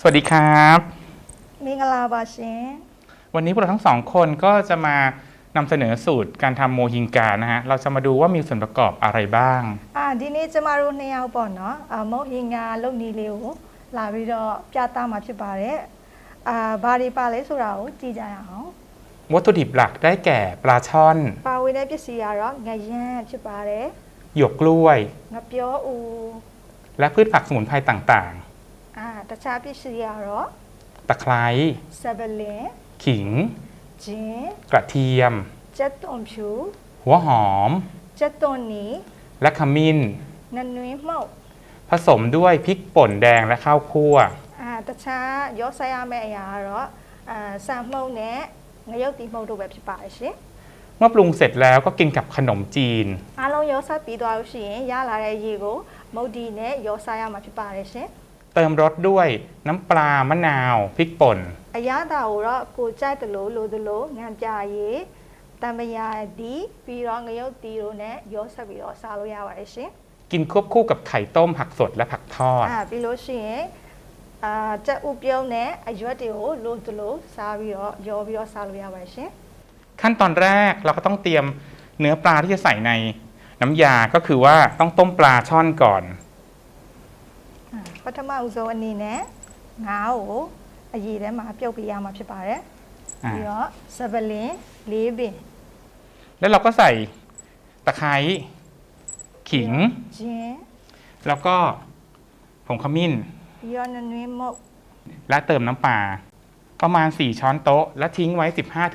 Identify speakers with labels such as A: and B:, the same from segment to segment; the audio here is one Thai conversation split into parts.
A: สวัสดีครับ
B: မင်္ဂလာပါရှင်
A: วันนี้พวกเราทั้งสองคนก็จะมานำเสนอสูตรการทำโมฮิงกานะฮะ เราจะมาดูว่ามีส่วนประกอบอะไรบ้าง
B: အာဒီနေ့ကျမတို့နှစ်ယောက်ပေါ့နော်အာမုတ်ဟင်္ဂါလုံနီလေးကိုလာပြီးတော့ပြသမှာဖြစ်ပါတယ်အာဘာတွေပါလဲဆိုတာကိုကြည့်ကြရအောင်
A: วัตถุดิบหลักได้แก่ปลาช่อน
B: ပါဝင်တဲ့ပစ္စည်းကတော့ငရမ်းဖြစ်ပါတယ်
A: หยวกกล้วย
B: ငပြောဦး
A: และพืชผักสมุนไพรต่าง
B: အာတခြားပစ္စည်းကတော့
A: ๆ ตะไคร้
B: ဆပ်ပလင်
A: ขิง
B: ဂျင်း
A: กระเทียม
B: ကြက်သွန်ဖြူ
A: หัวหอม
B: ကြက်သွန်နီ
A: และขมิ้น
B: နနွေးမှုတ်
A: ผสมด้วยพริกป่นแดงและข้าวคั่ว
B: အာတခြားရောဆိုင်ရမယ့်အရာကတော့အာဆန်မှုတ်နဲ့ငရုတ်တီမှုတ်တို့ပဲဖြစ်ပါတယ်ရှင်
A: เมื่อปรุงเสร็จแล้วก็กินกับขนมจีน
B: အားလုံးရောစားပြီးသွားလို့ရှိရင်ရလာတဲ့ရေကိုမုတ်ဒီနဲ့ရောစားရမှာဖြစ်ပါတယ်ရှင်
A: เติมรสด้วยน้ำปลามะนาวพริกป่น
B: ။အရသာကိုတော့ကိုကြိုက်တယ်လို့လို့သလိုငံပြရေတံမယာဒီပြီးတော့ငရုတ်တီတို့နဲ့ရောဆက်ပြီးတော့စားလို့ရပါတယ်ရှင်
A: กินควบคู่กับไข่ต้มผักสดและผักทอ ။ ด
B: အာပြီးလို့ရှိရင်အာကြက်ဥပြုံးနဲ့အရွက်တွေကိုလို့သလိုစားပြီးတော့ရောပြီးတော့စားလို့ရပါတယ်ရှင်
A: ขั้นตอนแรกเราก็ต้องเตรียมเนื้อปลาที่จะใส่ในน้ำยาก็คือว่าต้องต้มปลาช่อนก่อน
B: ။အာပ ထမဦးဆုံးအနေနဲ့ငါးကိုအရည်ထဲမှာပြုတ်ပြရမှာဖြစ်ပါတယ်။
A: อ่า
B: ပြီးတော့စပလင်လေးပင်
A: แล้วเราก็ใส่ตะไคร้ขิง
B: ဂျင်း
A: แล้วก็ผงขมิ้น
B: ပြီးတော့နနွေးမုတ်
A: และเติมน้ำปลาประมาณ 4 ช้อนโต๊ะ และทิ้งไว้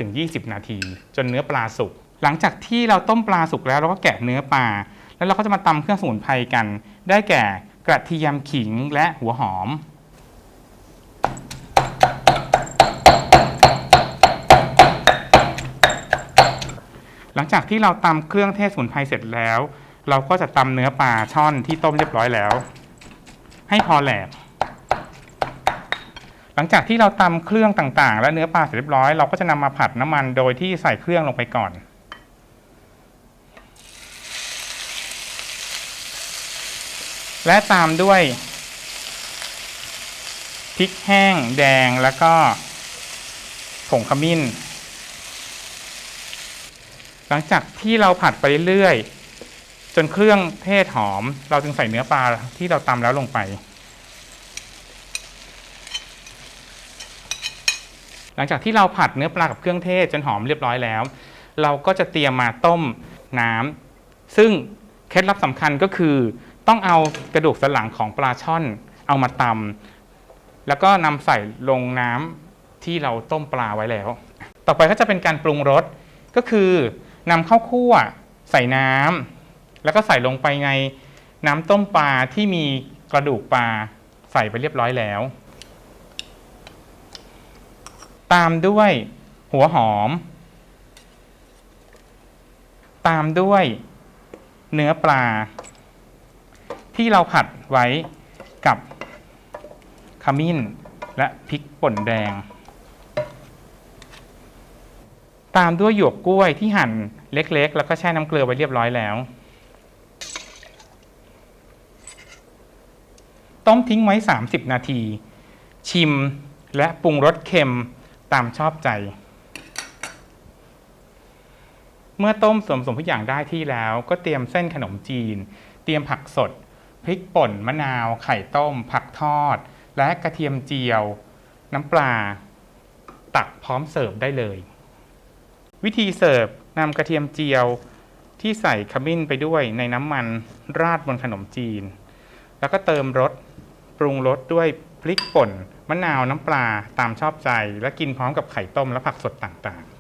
A: 15-20 นาที จนเนื้อปลาสุก หลังจากที่เราต้มปลาสุกแล้วเราก็แกะเนื้อปลา แล้วเราก็จะมาตำเครื่องสมุนไพรกัน ได้แก่ กระเทียมขิงและหัวหอม หลังจากที่เราตำเครื่องเทศสมุนไพรเสร็จแล้ว เราก็จะตำเนื้อปลาช่อนที่ต้มเรียบร้อยแล้ว ให้พอแหลกหลังจากที่เราตำเครื่องต่างๆ และเนื้อปลาเสร็จเรียบร้อยเราก็จะนำมาผัดน้ำมันโดยที่ใส่เครื่องลงไปก่อน และตามด้วยพริกแห้งแดงแล้วก็ผงขมิ้น หลังจากที่เราผัดไปเรื่อยๆจนเครื่องเทศหอม เราจึงใส่เนื้อปลาที่เราตำแล้วลงไป หลังจากที่เราผัดเนื้อปลากับเครื่องเทศจนหอมเรียบร้อยแล้ว เราก็จะเตรียมมาต้มน้ำซึ่งเคล็ดลับสำคัญก็คือ ต้องเอากระดูกสันหลังของปลาช่อนเอามาตำแล้วก็นำใส่ลงน้ำที่เราต้มปลาไว้แล้ว ต่อไปก็จะเป็นการปรุงรสก็คือนำข้าวคั่วใส่น้ำแล้วก็ใส่ลงไปในน้ำต้มปลาที่มีกระดูกปลาใส่ไปเรียบร้อยแล้ว ตามด้วยหัวหอม ตามด้วยเนื้อปลา ที่เราผัดไว้กับขมิ้นและพริกป่นแดง ตามด้วยหยวกกล้วยที่หั่นเล็กๆ แล้วก็แช่น้ำเกลือไว้เรียบร้อยแล้ว ต้มทิ้งไว้ 30 นาที ชิมและปรุงรสเค็มตามชอบใจ เมื่อต้มส่วนผสมทุกอย่างได้ที่แล้ว ก็เตรียมเส้นขนมจีน เตรียมผักสด พริกป่นมะนาว ไข่ต้ม ผักทอด และกระเทียมเจียว น้ำปลา ตักพร้อมเสิร์ฟได้เลย วิธีเสิร์ฟนำกระเทียมเจียวที่ใส่ขมิ้นไปด้วยในน้ำมันราดบนขนมจีน แล้วก็เติมรสปรุงรสด้วยพริกป่น มะนาวน้ำปลาตามชอบใจ และกินพร้อมกับไข่ต้มและผักสดต่างๆ